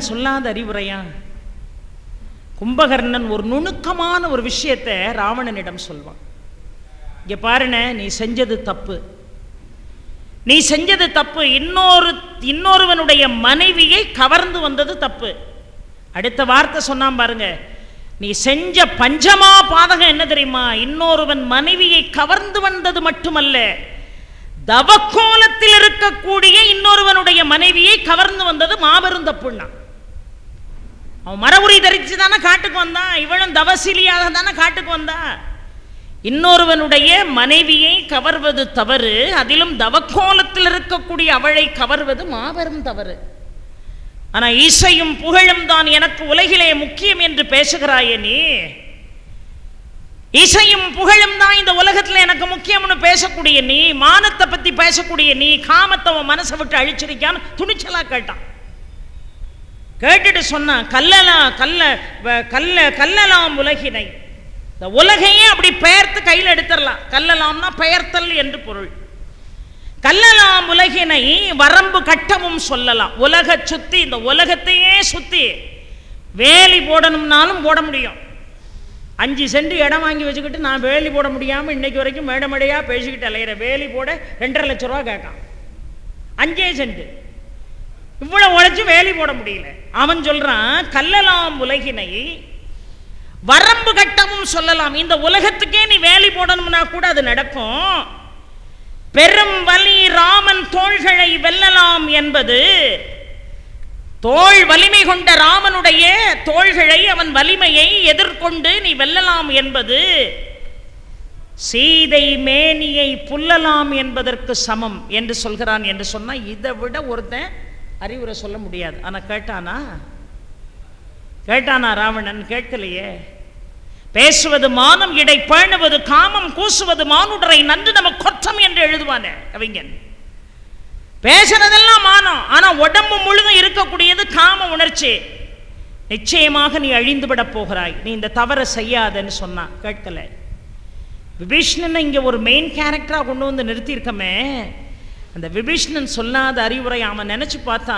சொல்லாத அறிவுரையா? கும்பகர்ணன் ஒரு நுணுக்கமான ஒரு விஷயத்தை ராவணனிடம் சொல்வான். இங்கே பாருன நீ செஞ்சது தப்பு. நீ செஞ்சது தப்பு. இன்னொரு இன்னொருவனுடைய மனைவியை கவர்ந்து வந்தது தப்பு. அடுத்த வார்த்தை சொன்னான் பாருங்க நீ செஞ்ச பஞ்சமா பாதகம் என்ன தெரியுமா? இன்னொருவன் மனைவியை கவர்ந்து வந்தது மட்டுமல்ல தவக்கோலத்தில் இருக்கக்கூடிய இன்னொருவனுடைய மனைவியை கவர்ந்து வந்தது மாபெரும் தப்புன்னா. அவன் மரபுரி தரித்து தானே காட்டுக்கு வந்தான். இவளும் தவசிலியாக தானே காட்டுக்கு வந்தா. இன்னொருவனுடைய மனைவியை கவர்வது தவறு அதிலும் தவக்கோலத்தில் இருக்கக்கூடிய அவளை கவர்வது மாபெரும் தவறு. ஆனால் இசையும் புகழும் தான் எனக்கு உலகிலே முக்கியம் என்று பேசுகிறாயே நீ. இசையும் புகழும் தான் இந்த உலகத்தில் எனக்கு முக்கியம்னு பேசக்கூடிய நீ மானத்தை பற்றி பேசக்கூடிய நீ காமத்தை உன் மனசை விட்டு அழிச்சிருக்கான்னு துணிச்சலாக கேட்டான். கேட்டுட்டு சொன்னான் கல்லலாம் கல்ல வ- கல்ல கல்லலாம் உலகினை. இந்த உலகையே அப்படி பெயர்த்து கையில் எடுத்துடலாம். கல்லலாம்னா பெயர்த்தல் என்று பொருள். கல்லலாம் உலகினை வரம்பு கட்டவும் சொல்லலாம். உலக சுத்தி இந்த உலகத்தையே சுத்தி வேலி போடணும்னாலும் போட முடியும். அஞ்சு சென்ட் இடம் வாங்கி வச்சுக்கிட்டு நான் வேலி போட முடியாமல் இன்னைக்கு வரைக்கும் மேடமடையாக பேசிக்கிட்டு அலையிற வேலி போட ரெண்டரை லட்ச ரூபா கேட்கான். அஞ்சே சென்ட். இவ்வளவு உழைச்சு வேலி போட முடியல. அவன் சொல்றான் கல்லலாம் உலகினை வரம்பு கட்டமும் சொல்லலாம். இந்த உலகத்துக்கே நீ வேலி போடணும்னா கூட அது நடக்கும். பெரும் வலி ராமன் தோள்களை வெல்லலாம் என்பது தோள் வலிமை கொண்ட ராமனுடைய தோள்களை அவன் வலிமையை எதிர்கொண்டு நீ வெல்லலாம் என்பது சீதை மேனியை புல்லலாம் என்பதற்கு சமம் என்று சொல்கிறான் என்று சொன்னால் இதை விட ஒருத்தன் அறிவுரை சொல்ல முடியாது. ஆனால் கேட்டானா? கேட்டானா ராவணன்? கேட்கலையே. பேசுவது மானம் இடை பேணுவது காமம் கூசுவது மானுடரை நன்று நம்ம கொற்றம் என்று எழுதுவானே கவிஞன். பேசுறதெல்லாம் மானம் ஆனா உடம்பு முழுதும் இருக்கக்கூடியது காம உணர்ச்சி. நிச்சயமாக நீ அழிந்துவிட போகிறாய். நீ இந்த தவறை செய்யாதன்னு சொன்னான் கேட்கல. விபீஷ்ணனை இங்க ஒரு மெயின் கேரக்டரா கொண்டு வந்து நிறுத்தியிருக்கமே. அந்த விபீஷ்ணன் சொல்லாத அறிவுரை அவன் நினச்சி பார்த்தா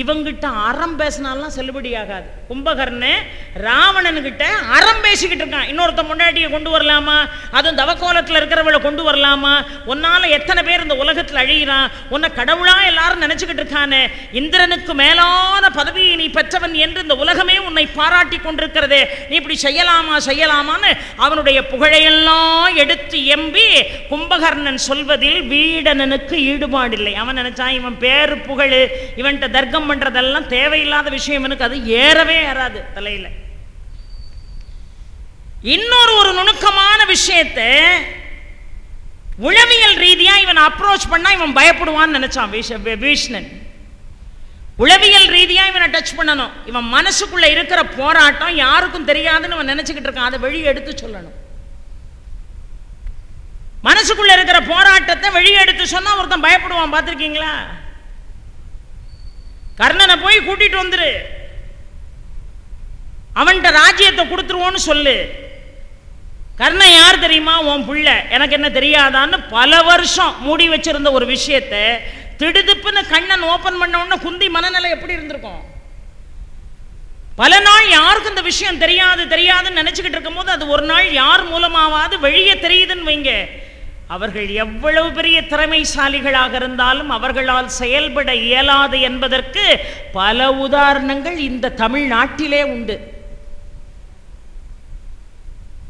இவங்கிட்ட அறம் பேசினாலாம் செல்லுபடியாகாது கும்பகர்ணன் ராவணன்கிட்ட அறம் பேசிக்கிட்டு இருக்கான். இன்னொருத்த முன்னாடியை கொண்டு வரலாமா? அதுவும் தவக்கோலத்தில் இருக்கிறவளை கொண்டு வரலாமா? உன்னால எத்தனை பேர் இந்த உலகத்தில் அழிகிறான் உன்னை கடவுளாக எல்லாரும் நினச்சிக்கிட்டு இருக்கானே. இந்திரனுக்கு மேலான பதவியை நீ பெற்றவன் என்று இந்த உலகமே உன்னை பாராட்டி கொண்டிருக்கிறதே. நீ இப்படி செய்யலாமா செய்யலாமான்னு அவனுடைய புகழையெல்லாம் எடுத்து எம்பி கும்பகர்ணன் சொல்வதில் வீடனனுக்கு ஈடுபாடு இல்லை அவன் நினைச்சான் இவன் பேரு புகழ் இவன்கிட்ட தர்க்கம் பண்றதெல்லாம் தேவையில்லாத விஷயம். இவனுக்கு அது ஏறவே ஏறாது தலையில. இன்னொரு ஒரு நுணுக்கமான விஷயத்தை உளவியல் ரீதியா இவன் அப்ரோச் பண்ணா இவன் பயப்படுவான்னு நினைச்சான் விஷ- வி- விஷ்ணன். உளவியல் ரீதியா இவனை டச் பண்ணணும். இவன் மனசுக்குள்ள இருக்கிற போராட்டம் யாருக்கும் தெரியாதுன்னு இவன் நினைச்சுக்கிட்டு இருக்கான். அதை வெளியே எடுத்து சொல்லணும். மனசுக்குள்ள இருக்கிற போராட்டத்தை வெளியே எடுத்து சொன்னா ஒருத்தன் பயப்படுவான் பார்த்திருக்கீங்களா? கர்ணனை போய் கூட்டிட்டு வந்துரு. அவன்கிட்ட ராஜ்யத்தை கொடுத்துருவோன்னு சொல்லு. கர்ணன் யார் தெரியுமா? உன் புள்ள. எனக்கு என்ன தெரியாதான்னு பல வருஷம் மூடி வச்சிருந்த ஒரு விஷயத்தை திடுதுப்புன்னு கண்ணன் ஓபன் பண்ண உடனே குந்தி மனநிலை எப்படி இருந்திருக்கும்? பல நாள் யாருக்கும் இந்த விஷயம் தெரியாது தெரியாதுன்னு நினைச்சுக்கிட்டு இருக்கும்போது அது ஒரு நாள் யார் மூலமாவது வெளியே தெரியுதுன்னு வைங்க. அவர்கள் எவ்வளவு பெரிய திறமைசாலிகளாக இருந்தாலும் அவர்களால் செயல்பட இயலாது என்பதற்கு பல உதாரணங்கள் இந்த தமிழ்நாட்டிலே உண்டு.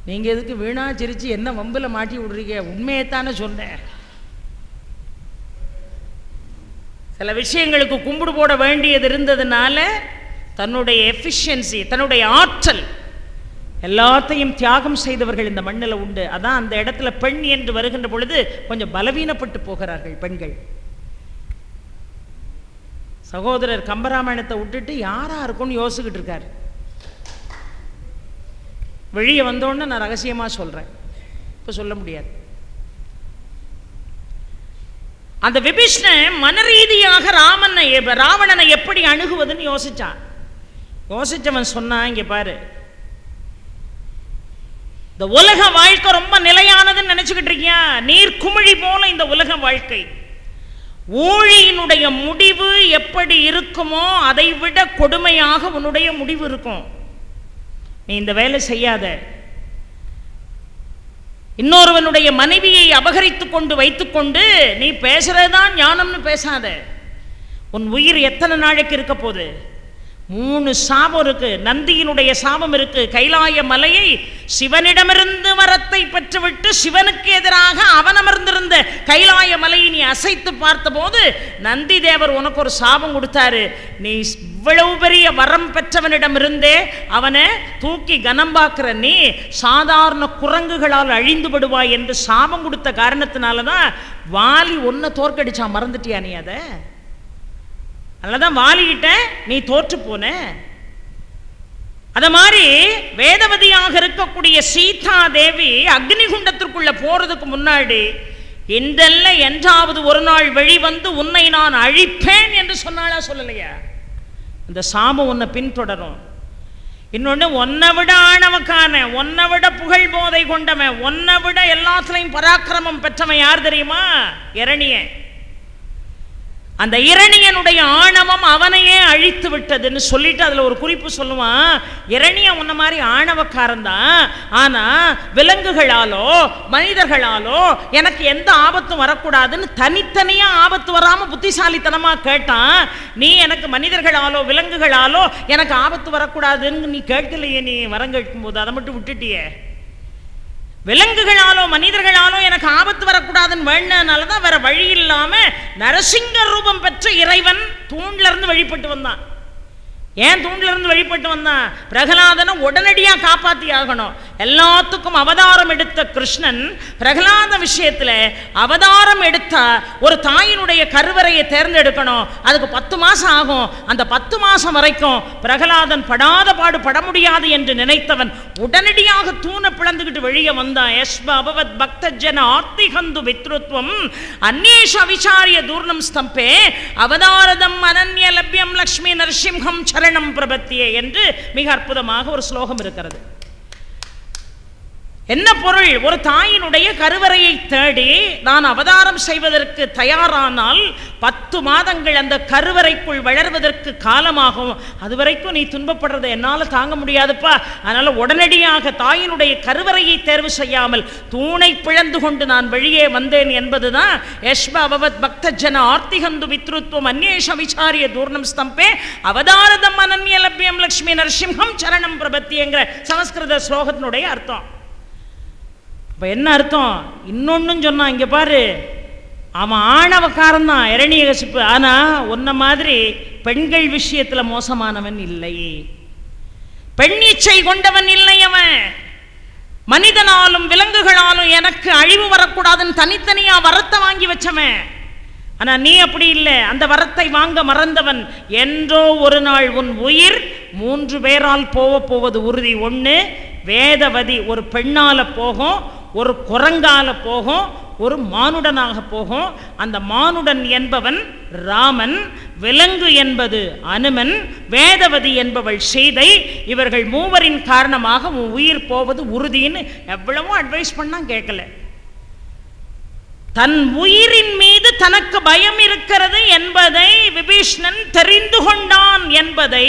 நீங்க எதுக்கு வீணா சிரிச்சு என்ன வம்புல மாட்டி விடுறீங்க? உண்மையை தானே சொன்னேன் சில விஷயங்களுக்கு கும்பிடு போட வேண்டியது இருந்ததுனால தன்னுடைய எஃபிஷியன்சி தன்னுடைய ஆற்றல் எல்லாத்தையும் தியாகம் செய்தவர்கள் இந்த மண்ணில் உண்டு. அதான் அந்த இடத்துல பெண் என்று வருகின்ற பொழுது கொஞ்சம் பலவீனப்பட்டு போகிறார்கள் பெண்கள். சகோதரர் கம்பராமாயணத்தை விட்டுட்டு யாரா இருக்கும்னு யோசிக்கிட்டு இருக்காரு. வெளியே வந்தோன்னு நான் ரகசியமா சொல்றேன். இப்போ சொல்ல முடியாது. அந்த விபீஷ்ணன் மனரீதியாக ராமனை ராவணனை எப்படி அணுகுவதுன்னு யோசிச்சான். யோசிச்சவன் சொன்னான் இங்க பாரு இந்த உலக வாழ்க்கை ரொம்ப நிலையானதுன்னு நினைச்சுக்கிட்டு இருக்கியா? நீர் குமிழி போல இந்த உலக வாழ்க்கை. ஊழியினுடைய முடிவு எப்படி இருக்குமோ அதை விட கொடுமையாக உன்னுடைய முடிவு இருக்கும். நீ இந்த வேலை செய்யாத. இன்னொருவனுடைய மனைவியை அபகரித்து கொண்டு வைத்துக்கொண்டு நீ பேசுறதுதான் ஞானம்னு பேசாத. உன் உயிர் எத்தனை நாளைக்கு இருக்க போகுது? மூணு சாபம் இருக்கு. நந்தியினுடைய சாபம் இருக்கு. கைலாய மலையை சிவனிடமிருந்து வரத்தை பெற்றுவிட்டு சிவனுக்கு எதிராக அவன் அமர்ந்திருந்த கைலாய மலையை நீ அசைத்து பார்த்தபோது நந்தி தேவர் உனக்கு ஒரு சாபம் கொடுத்தாரு. நீ இவ்வளவு பெரிய வரம் பெற்றவனிடமிருந்தே அவனை தூக்கி கனம்பாக்குற நீ சாதாரண குரங்குகளால் அழிந்து விடுவாய் என்று சாபம் கொடுத்த காரணத்தினால தான் வாலி ஒன்றை தோற்கடிச்சான் மறந்துட்டியா நீ அதை? அதனாலதான் வாலிகிட்ட நீ தோற்று போன. அத மாதிரி வேதவதியாக இருக்கக்கூடிய சீதா தேவி அக்னிகுண்டத்திற்குள்ள போறதுக்கு முன்னாடி இன்றல்ல என்றாவது ஒரு நாள் வெளிவந்து உன்னை நான் அழிப்பேன் என்று சொன்னாளா சொல்லலையா? இந்த சாபம் உன்னை பின்தொடரும். இன்னொன்று ஒன்னை விட ஆணவக்கான ஒன்னை விட புகழ் போதை கொண்டவன் ஒன்னை விட எல்லாத்துலையும் பராக்கிரமம் பெற்றவன் யார் தெரியுமா? இரணியன் அந்த இரணியனுடைய ஆணவம் அவனையே அழித்து விட்டதுன்னு சொல்லிட்டு அதில் ஒரு குறிப்பு சொல்லுவான் இரணியன் உன்ன மாதிரி ஆணவக்காரன் தான். விலங்குகளாலோ மனிதர்களாலோ எனக்கு எந்த ஆபத்தும் வரக்கூடாதுன்னு தனித்தனியாக ஆபத்து வராமல் புத்திசாலித்தனமாக கேட்டான். நீ எனக்கு மனிதர்களாலோ விலங்குகளாலோ எனக்கு ஆபத்து வரக்கூடாதுன்னு நீ கேட்கலையே நீ வரம் கேட்கும் போது அதை மட்டும் விட்டுட்டியே. விலங்குகளாலோ மனிதர்களாலோ எனக்கு ஆபத்து வரக்கூடாதுன்னு வேணனால தான் வேற வழி இல்லாம நரசிங்க ரூபம் பெற்ற இறைவன் தூண்ல இருந்து வழிபட்டு வந்தான். ஏன் தூண்டிலிருந்து வழிபட்டு வந்தான் பிரகலாதனை உடனடியாக காப்பாத்தி ஆகணும். எல்லாத்துக்கும் அவதாரம் எடுத்த கிருஷ்ணன் பிரகலாத விஷயத்தில் அவதாரம் எடுத்தா ஒரு தாயினுடைய கருவறையை தேர்ந்தெடுக்கணும். அதுக்கு பத்து மாதம் ஆகும். அந்த பத்து மாதம் வரைக்கும் பிரகலாதன் படாத பாடு பட முடியாது என்று நினைத்தவன் உடனடியாக தூணை பிளந்துக்கிட்டு வெளியே வந்தான் யஸ்வ அபவத் பக்த ஜன ஆர்த்திகந்து வித்ருத்வம் அந்நேஷ அவிச்சாரிய தூர்ணம் ஸ்தம்பே. அவதாரதம் அனன்ய லப்யம் லக்ஷ்மி நரசிம்ஹம் சரணம் பிரபத்தியே என்று மிக அற்புதமாக ஒரு ஸ்லோகம் இருக்கிறது. என்ன பொருள்? ஒரு தாயினுடைய கருவறையை தேடி நான் அவதாரம் செய்வதற்கு தயாரானால் பத்து மாதங்கள் அந்த கருவறைக்குள் வளர்வதற்கு காலமாகும். அது வரைக்கும் நீ துன்பப்படுறத என்னால் தாங்க முடியாதுப்பா. அதனால் உடனடியாக தாயினுடைய கருவறையை தேர்வு செய்யாமல் தூணை பிளந்து கொண்டு நான் வெளியே வந்தேன் என்பதுதான் யஷ்ப அவவத் பக்த ஜன ஆர்த்திகந்து வித்ருத்வம் அந்நேஷ விசாரிய தூர்ணம் ஸ்தம்பே அவதாரதம் அனன்ய லட்சுமி லக்ஷ்மி நரசிம்ஹம் சரணம் பிரபத்திங்கிற சமஸ்கிருத ஸ்லோகத்தினுடைய அர்த்தம். இப்போ என்ன அர்த்தம்? இன்னொன்றும் சொன்னான் இங்கே பாரு. அவன் ஆணவக்காரன் தான் இரணியகசிப்பு ஆனால் உன்ன மாதிரி பெண்கள் விஷயத்தில் மோசமானவன் இல்லை. பெண் இச்சை கொண்டவன் இல்லை அவன். மனிதனாலும் விலங்குகளாலும் எனக்கு அழிவு வரக்கூடாதுன்னு தனித்தனியா வரத்தை வாங்கி வச்சவன். ஆனா நீ அப்படி இல்லை. அந்த வரத்தை வாங்க மறந்தவன். என்றோ ஒரு நாள் உன் உயிர் மூன்று பேரால் போக போவது உறுதி. ஒன்று வேதவதி ஒரு பெண்ணால போகும். ஒரு குரங்கால போகும் ஒரு மானுடனாக போகும். அந்த மானுடன் என்பவன் ராமன் விலங்கு என்பது அனுமன் வேதவதி என்பவள் சீதை. இவர்கள் மூவரின் காரணமாக உன் உயிர் போவது உறுதின்னு எவ்வளவோ அட்வைஸ் பண்ணா கேட்கல. தன் உயிரின் மீது தனக்கு பயம் இருக்கிறது என்பதை விபீஷ்ணன் தெரிந்து கொண்டான் என்பதை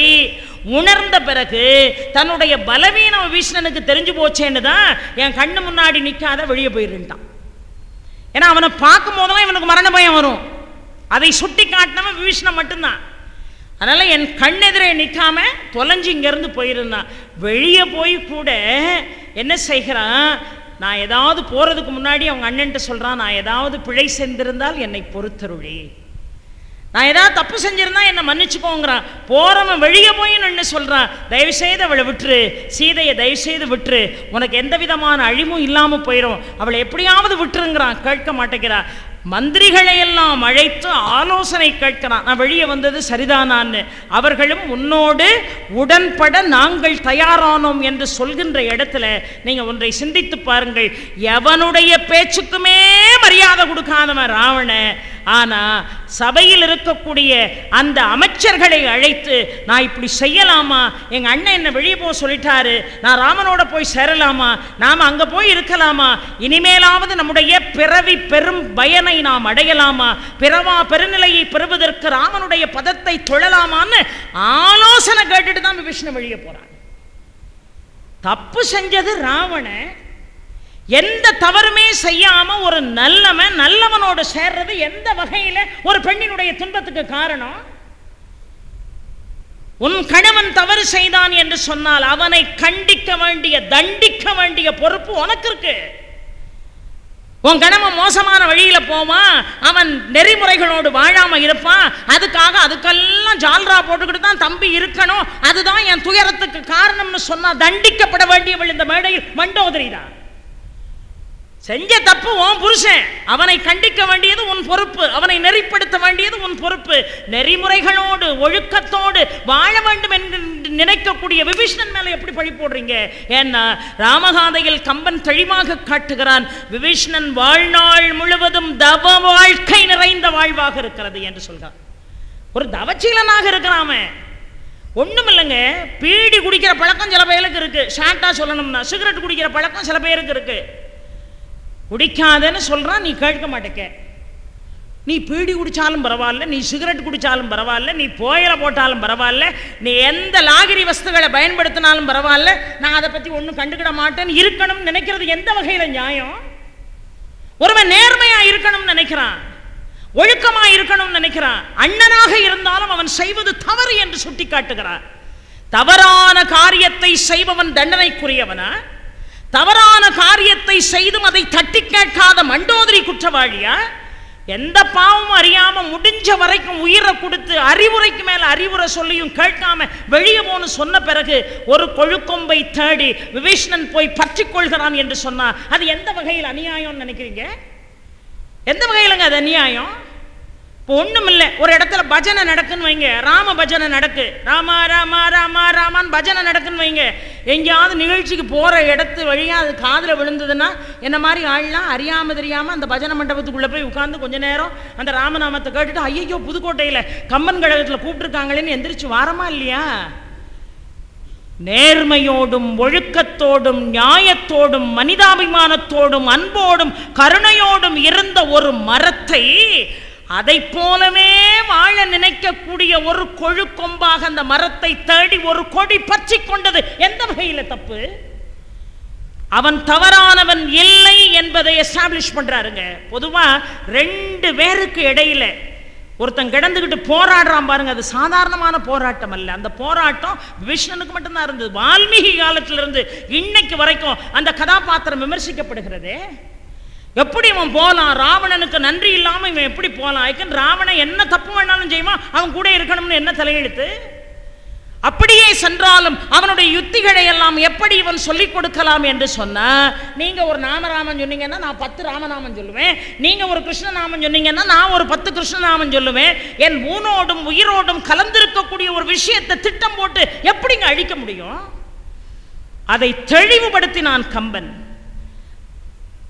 உணர்ந்த பிறகு தன்னுடைய பலவீனம் விஷ்ணனுக்கு தெரிஞ்சு போச்சேன்னு தான் என் கண்ணு முன்னாடி நிற்காத வெளியே போயிருந்தான் ஏன்னா அவனை பார்க்கும் போதெல்லாம் இவனுக்கு மரண பயம் வரும். அதை சுட்டி காட்டினவன் விபீஷ்ணன் மட்டும்தான். அதனால் என் கண்ணெதிரே நிற்காம தொலைஞ்சு இங்கேருந்து போயிருந்தான். வெளியே போய் கூட என்ன செய்கிறான்? நான் ஏதாவது போகிறதுக்கு முன்னாடி அவங்க அண்ணன்ட்ட சொல்கிறான் நான் ஏதாவது பிழை செஞ்சிருந்தால் என்னை பொறுத்தருளி. நான் ஏதாவது தப்பு செஞ்சிருந்தா என்னை மன்னிச்சுக்கோங்கிறான். போறவன் வெளியே போய் நின்று சொல்கிறான் தயவுசெய்து அவளை விட்டுரு சீதையை தயவுசெய்து விட்டுரு. உனக்கு எந்த விதமான அழிவும் இல்லாமல் போயிடும் அவளை எப்படியாவது விட்டுருங்கிறான். கேட்க மாட்டேங்கிறா. மந்திரிகளை எல்லாம் அழைத்து ஆலோசனை கேட்கிறான். நான் வெளியே வந்தது சரிதானான்னு. அவர்களும் உன்னோடு உடன்பட நாங்கள் தயாரானோம் என்று சொல்கின்ற இடத்துல நீங்கள் ஒன்றை சிந்தித்து பாருங்கள். எவனுடைய பேச்சுக்குமே மரியாதை கொடுக்காதவன் ராவண ஆனா சபையில் இருக்கக்கூடிய அந்த அமைச்சர்களை அழைத்து நான் இப்படி செய்யலாமா? எங்க அண்ணன் என்னை வெளியே போக சொல்லிட்டாரு. நான் ராமனோட போய் சேரலாமா? நாம அங்க போய் இருக்கலாமா? இனிமேலாவது நம்முடைய பிறவி பெரும் பயனை நாம் அடையலாமா? பிறவா பெருநிலையை பெறுவதற்கு ராமனுடைய பதத்தை தொழலாமான்னு ஆலோசனை கேட்டுட்டு தான் விஷ்ணு வெளியே போகிறான் தப்பு செஞ்சது ராவணன் எந்த தவறுமே செய்யாமல் ஒரு நல்லவன் நல்லவனோடு சேர்றது எந்த வகையில் ஒரு பெண்ணினுடைய துன்பத்துக்கு காரணம்? உன் கணவன் தவறு செய்தான் என்று சொன்னால் அவனை கண்டிக்க வேண்டிய தண்டிக்க வேண்டிய பொறுப்பு உனக்கு இருக்கு. உன் கணவன் மோசமான வழியில போவான் அவன் நெறிமுறைகளோடு வாழாமல் இருப்பான் அதுக்காக அதுக்கெல்லாம் ஜால்ரா போட்டுக்கிட்டு தான் தம்பி இருக்கணும் அதுதான் என் துயரத்துக்கு காரணம்னு சொன்னால் தண்டிக்கப்பட வேண்டியவள் இந்த மேடையில் மண்டோதரி தான். செஞ்ச தப்பு உன் புருஷன். அவனை கண்டிக்க வேண்டியது உன் பொறுப்பு. அவனை நெறிப்படுத்த வேண்டியது உன் பொறுப்பு. நெறிமுறைகளோடு ஒழுக்கத்தோடு வாழ வேண்டும் என்று நினைக்கக்கூடிய விபீஷணன் மேலே எப்படி பழி போடுறீங்க? ஏன்னா ராமகாதையில் கம்பன் தெளிவாக காட்டுகிறான் விபீஷணன் வாழ்நாள் முழுவதும் தவ வாழ்க்கை நிறைந்த வாழ்வாக இருக்கிறது என்று சொல்கிறான் ஒரு தவச்சீலனாக இருக்கிறாம ஒன்றும் இல்லைங்க பீடி குடிக்கிற பழக்கம் சில பேருக்கு இருக்குது ஷார்ட்டாக சொல்லணும்னா சிகரெட் குடிக்கிற பழக்கம் சில பேருக்கு இருக்குது குடிக்காதன்னு சொல்கிறான் நீ கேட்க மாட்டேக்க. நீ பீடி குடித்தாலும் பரவாயில்ல நீ சிகரெட் குடித்தாலும் பரவாயில்ல நீ போயில போட்டாலும் பரவாயில்ல நீ எந்த லாகிரி வஸ்துகளை பயன்படுத்தினாலும் பரவாயில்ல நான் அதை பற்றி ஒன்றும் கண்டுக்கிட மாட்டேன்னு இருக்கணும்னு நினைக்கிறது எந்த வகையில் நியாயம்? ஒருவன் நேர்மையாக இருக்கணும்னு நினைக்கிறான் ஒழுக்கமாக இருக்கணும்னு நினைக்கிறான் அண்ணனாக இருந்தாலும் அவன் செய்வது தவறு என்று சுட்டி காட்டுகிறான் தவறான காரியத்தை செய்பவன் தண்டனைக்குரியவனா? தவறான காரியத்தை செய்தும் அதை தட்டி கேட்காத மண்டோதரி குற்றவாளியா? எந்த பாவமும் அறியாம முடிஞ்ச வரைக்கும் உயிரை கொடுத்து அறிவுரைக்கு மேல அறிவுரை சொல்லியும் கேட்காம வெளியே போன்னு சொன்ன பிறகு ஒரு கொழுக்கொம்பை தேடி விபீஷ்ணன் போய் பற்றி கொள்கிறான் என்று சொன்னா அது எந்த வகையில் அநியாயம்னு நினைக்கிறீங்க? எந்த வகையிலங்க அது அநியாயம்? இப்போ இல்லை ஒரு இடத்துல பஜனை நடக்குன்னு வைங்க. ராம பஜனை நடக்கு. ராமா ராமா ராமா ராமான் பஜனை நடக்குன்னு வைங்க. எங்கேயாவது நிகழ்ச்சிக்கு போகிற இடத்து வழியாக அது காதில் விழுந்ததுன்னா என்ன மாதிரி ஆள்லாம் அறியாமல் தெரியாமல் அந்த பஜனை மண்டபத்துக்குள்ளே போய் உட்காந்து கொஞ்ச நேரம் அந்த ராமநாமத்தை கேட்டுட்டு ஐயோ புதுக்கோட்டையில கம்பன் கழகத்தில் கூப்பிட்டுருக்காங்களேன்னு எந்திரிச்சு வாரமா இல்லையா? நேர்மையோடும் ஒழுக்கத்தோடும் நியாயத்தோடும் மனிதாபிமானத்தோடும் அன்போடும் கருணையோடும் இருந்த ஒரு மரத்தை அதை போலவே வாழ நினைக்கக்கூடிய ஒரு கொழுக்கொம்பாக அந்த மரத்தை தேடி ஒரு கொடி பற்றி கொண்டது. எந்த வகையில் தப்பு? அவன் தவறானவன் இல்லை என்பதை எஸ்டாப்ளிஷ் பண்றாருங்க. பொதுவா ரெண்டு பேருக்கு இடையில ஒருத்தன் கிடந்துக்கிட்டு போராடுறான் பாருங்க அது சாதாரணமான போராட்டம் அல்ல. அந்த போராட்டம் விஷ்ணனுக்கு மட்டும்தான் இருந்தது. வால்மீகி காலத்திலிருந்து இன்னைக்கு வரைக்கும் அந்த கதாபாத்திரம் விமர்சிக்கப்படுகிறதே. எப்படி இவன் போகலாம் ராவணனுக்கு நன்றி இல்லாமல் இவன் எப்படி போகலாம் ஐக்கன் ராவணன் என்ன தப்பு வேணாலும் செய்வான். அவன் கூட இருக்கணும்னு என்ன தலையெழுத்து? அப்படியே சென்றாலும் அவனுடைய யுத்திகளை எல்லாம் எப்படி இவன் சொல்லிக் கொடுக்கலாம் என்று சொன்ன நீங்க ஒரு நாமராமன் சொன்னீங்கன்னா நான் பத்து ராமநாமன் சொல்லுவேன். நீங்க ஒரு கிருஷ்ணநாமன் சொன்னீங்கன்னா நான் ஒரு பத்து கிருஷ்ணநாமன் சொல்லுவேன். என் ஊனோடும் உயிரோடும் கலந்திருக்கக்கூடிய ஒரு விஷயத்தை திட்டம் போட்டு எப்படிங்க அழிக்க முடியும்? அதை தெளிவுபடுத்தினான் கம்பன்.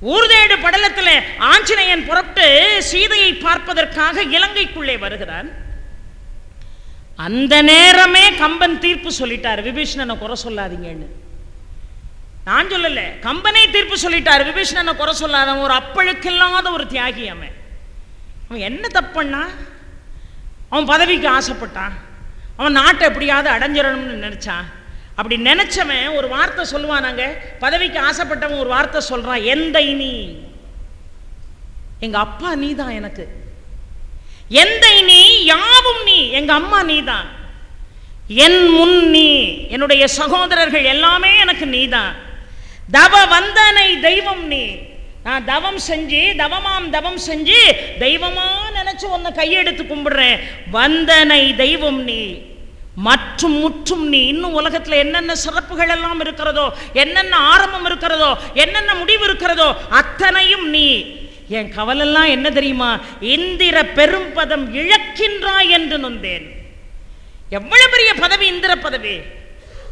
ஊர்தேடு படலத்தில் ஆஞ்சநேயன் புறப்பட்டு சீதையை பார்ப்பதற்காக இலங்கைக்குள்ளே வருகிறான். அந்த நேரமே கம்பன் தீர்ப்பு சொல்லிட்டார். விபீஷணனை குறை சொல்லாதீங்கன்னு. நான் சொல்லல கம்பனே தீர்ப்பு சொல்லிட்டார். விபீஷணனை குறை சொல்லாத ஒரு அப்பழுக்கில்லாத ஒரு தியாகி அவன். அவன் என்ன தப்புன்னா அவன் பதவிக்கு ஆசைப்பட்டான். அவன் நாட்டை எப்படியாவது அடைஞ்சிடணும்னு நினைச்சான். அப்படி நினைச்சவன் ஒரு வார்த்தை சொல்லுவானாங்க. பதவிக்கு ஆசைப்பட்டவன் ஒரு வார்த்தை சொல்றான் எந்த நீ எங்க அப்பா நீ தான் எனக்கு. எந்த நீ யாவும் நீ. எங்க அம்மா நீ தான் என் முன் நீ. என்னுடைய சகோதரர்கள் எல்லாமே எனக்கு நீ தான் தவ வந்தனை தெய்வம் நீ. நான் தவம் செஞ்சு தவமாம் தவம் செஞ்சு தெய்வமா நினைச்சு உன்னை கையெடுத்து கும்பிடுறேன். வந்தனை தெய்வம் நீ. மற்றும் முற்றும் நீ இன்னும் உலகத்தில் என்னென்ன சிறப்புகள் எல்லாம் இருக்கிறதோ என்னென்ன ஆரம்பம் இருக்கிறதோ என்னென்ன முடிவு இருக்கிறதோ அத்தனையும் நீ என் கவலெல்லாம் என்ன தெரியுமா? இந்திர பெரும்பதம் இழக்கின்றாய் என்று நொந்தேன். எவ்வளவு பெரிய பதவி இந்திர பதவி?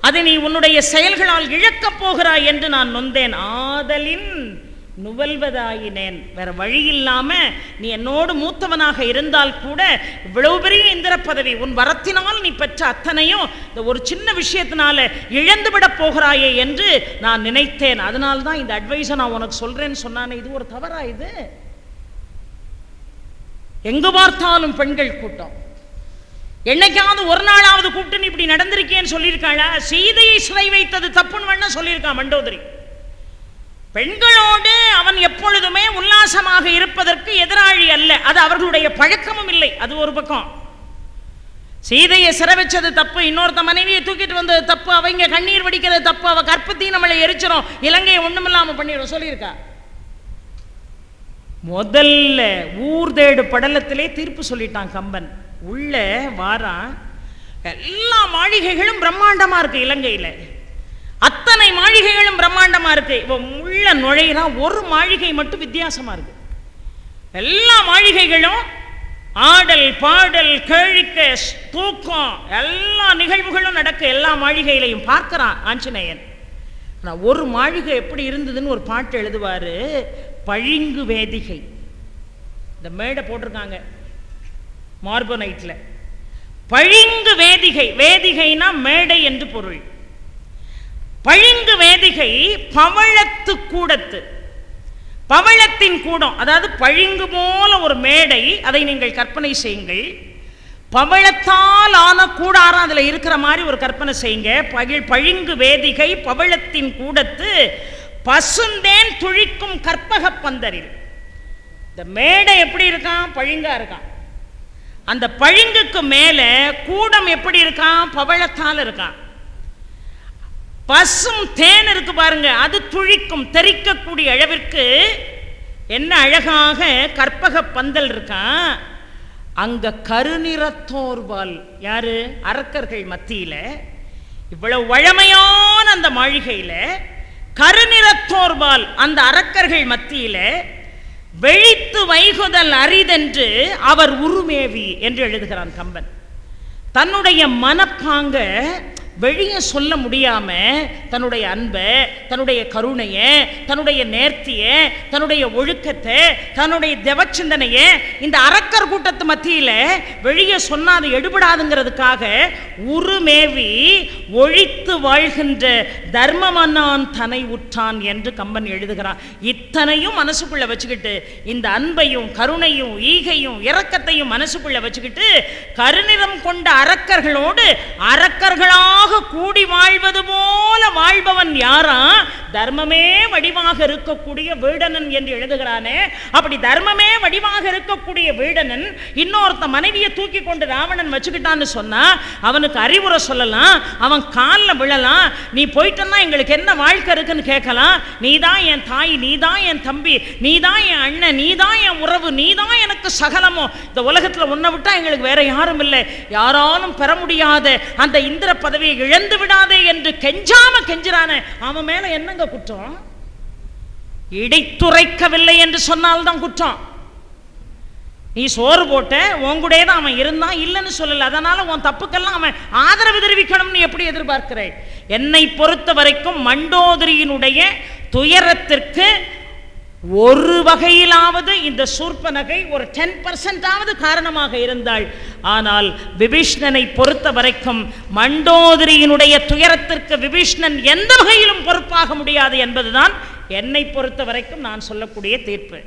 அதை நீ உன்னுடைய செயல்களால் இழக்கப் போகிறாய் என்று நான் நொந்தேன். ஆதலின் நுவல்வதாயினேன். வேற வழி இல்லாம நீ என்னோடு மூத்தவனாக இருந்தால் கூட இவ்வளவு பெரிய இந்திர பதவி உன் வரத்தினால் நீ பெற்ற அத்தனையும் இந்த ஒரு சின்ன விஷயத்தினால இழந்து விட போகிறாயே என்று நான் நினைத்தேன். அதனால தான் இந்த அட்வைஸை நான் உனக்கு சொல்றேன்னு சொன்னானே. இது ஒரு தவறா இது? எங்கு பார்த்தாலும் பெண்கள் கூட்டம். என்னைக்காவது ஒரு நாளாவது கூப்பிட்டு நீ இப்படி நடந்திருக்கேன்னு சொல்லியிருக்காளா? சீதையை சிறை வைத்தது தப்புன்னு வேணா சொல்லியிருக்கான் மண்டோதரி. பெண்களோடு அவன் எப்பொழுதுமே உல்லாசமாக இருப்பதற்கு எதிராளி அல்ல. அது அவர்களுடைய பழக்கமும் இல்லை. அது ஒரு பக்கம். சீதையை சிறை வச்சது தப்பு இன்னொருத்த மனைவியை தூக்கிட்டு வந்தது தப்பு அவங்க கண்ணீர் வடிக்கிறது தப்பு அவ கற்பத்தையும் நம்மளை எரிச்சிரும் இலங்கையை ஒண்ணுமில்லாம பண்ணிடும் சொல்லியிருக்கா. முதல்ல ஊர் தேடு படலத்திலே தீர்ப்பு சொல்லிட்டான் கம்பன். உள்ள வாரான். எல்லா மாளிகைகளும் பிரம்மாண்டமா இருக்கு இலங்கையில. அத்தனை மாளிகைகளும் பிரம்மாண்டமாக இருக்கு. இப்போ உள்ள நுழையிறான் ஒரு மாளிகை மட்டும் வித்தியாசமாக இருக்கு. எல்லா மாளிகைகளும் ஆடல் பாடல் கேழிக்க தூக்கம் எல்லா நிகழ்வுகளும் நடக்க எல்லா மாளிகையிலையும் பார்க்கிறான் ஆஞ்சநேயன். ஆனால் ஒரு மாளிகை எப்படி இருந்ததுன்னு ஒரு பாட்டு எழுதுவார்? பழிங்கு வேதிகை. இந்த மேடை போட்டிருக்காங்க மார்பனைட்ல. பழிங்கு வேதிகை. வேதிகைனா மேடை என்று பொருள். பழிங்கு வேதிகை பவழத்து கூடத்து. பவழத்தின் கூடம் அதாவது பழிங்கு போல ஒரு மேடை அதை நீங்கள் கற்பனை செய்யுங்கள். பவழத்தால் ஆன கூடாரம் அதில் இருக்கிற மாதிரி ஒரு கற்பனை செய்யுங்க. பகிழ் பழிங்கு வேதிகை பவழத்தின் கூடத்து பசுந்தேன் துழிக்கும் கற்பக பந்தரில். இந்த மேடை எப்படி இருக்கான் பழிங்கா இருக்கான் அந்த பழிங்குக்கு மேலே கூடம் எப்படி இருக்கான் பவழத்தால் இருக்கான் பசும் தேன் இருக்கு பாருங்க அது துழிக்கும் தெறிக்கக்கூடிய அளவிற்கு என்ன அழகாக கற்பக பந்தல் இருக்கான்? அங்க கருநிறத்தோர்வால் யாரு? அரக்கர்கள் மத்தியில. இவ்வளவு வழமையான அந்த மாளிகையில கருநிறத்தோர்வால் அந்த அரக்கர்கள் மத்தியில வெழித்து வைகுதல் அரிதென்று அவர் உருமேவி என்று எழுதுகிறான் கம்பன். தன்னுடைய மனப்பாங்க வெளியே சொல்ல முடியாம தன்னுடைய அன்பை தன்னுடைய கருணையை தன்னுடைய நேர்த்தியை தன்னுடைய ஒழுக்கத்தை தன்னுடைய தெவச்சிந்தனையை இந்த அரக்கர் கூட்டத்து மத்தியில வெளியே சொன்னாது எடுபடாதுங்கிறதுக்காக உருமேவி ஒழித்து வாழ்கின்ற தர்மமன்னான் தனை உற்றான் என்று கம்பன் எழுதுகிறான். இத்தனையும் மனசுக்குள்ள வச்சுக்கிட்டு இந்த அன்பையும் கருணையும் ஈகையும் இரக்கத்தையும் மனசுக்குள்ள வச்சுக்கிட்டு கருநிறம் கொண்ட அரக்கர்களோடு அரக்கர்களாக கூடி வாழ்வது போல வாழ்பவன் யாரா? தர்மமே வடிவாக இருக்கக்கூடிய வீடனன் என்று எழுதுகிறானே. அப்படி தர்மமே வடிவாக இருக்கக்கூடிய வீடனன் இன்னொருத்த மனைவியை தூக்கி கொண்டு ராவணன் வச்சுக்கிட்டான்னு சொன்னா அவனுக்கு அறிவுரை சொல்லலாம் அவன் காலில் விழலாம் நீ போயிட்டன்னா எங்களுக்கு என்ன வாழ்க்கை இருக்குன்னு கேட்கலாம். நீ தான் என் தாய் நீ தான் என் தம்பி நீ தான் என் அண்ணன் நீ தான் என் உறவு நீ தான் எனக்கு சகலமோ. இந்த உலகத்தில் உன்னை விட்டா எங்களுக்கு வேற யாரும் இல்லை. யாராலும் பெற முடியாத அந்த இந்திர பதவியை இழந்து விடாதே என்று கெஞ்சாம கெஞ்சுறானே. அவன் மேல என்னங்க குற்றம்? இடைத்துரைக்கவில்லை என்று சொன்னால்தான் குற்றம். நீ சோறு போட்ட உன்கூடயே தான் அவன் இருந்தான் இல்லைன்னு சொல்லல. அதனால உன் தப்புக்கெல்லாம் அவன் ஆதரவு தெரிவிக்கணும்னு எப்படி எதிர்பார்க்கிறேன் என்னை பொறுத்த வரைக்கும் மண்டோதரியினுடைய துயரத்திற்கு ஒரு வகையிலாவது இந்த சூர்பனகை ஒரு டென் பர்சன்டாவது காரணமாக இருந்தாள். ஆனால் விபீஷ்ணனை பொறுத்த வரைக்கும் மண்டோதரியினுடைய துயரத்திற்கு விபீஷ்ணன் எந்த வகையிலும் பொறுப்பாக முடியாது என்பதுதான் என்னை பொறுத்த வரைக்கும் நான் சொல்லக்கூடிய தீர்ப்பு.